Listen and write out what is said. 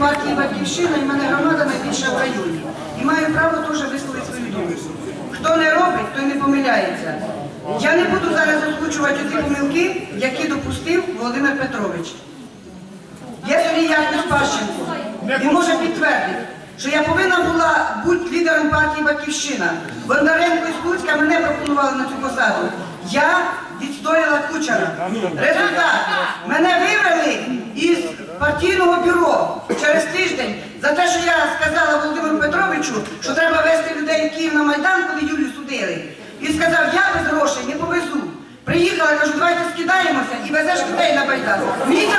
партії Батьківщина і мене громада найбільша в районі. І маю право теж висловити свою думку. Хто не робить, той не помиляється. Я не буду зараз озвучувати ті помилки, які допустив Володимир Петрович. Є Сергій Яковлевич Пащенко. Він може підтвердити, що я повинна була бути лідером партії Батьківщина. Бондаренко і Слуцька мене пропонували на цю посаду. Я відстояла кучера. Результат. Мене вивели із партійного бюро через тиждень за те, що я сказала Володимиру Петровичу, що треба вести людей в Київ на Майдан, коли Юлю судили. Він сказав, я без грошей не повезу. Приїхала, кажу, давайте скидаємося і везеш людей на Майдан. Мені це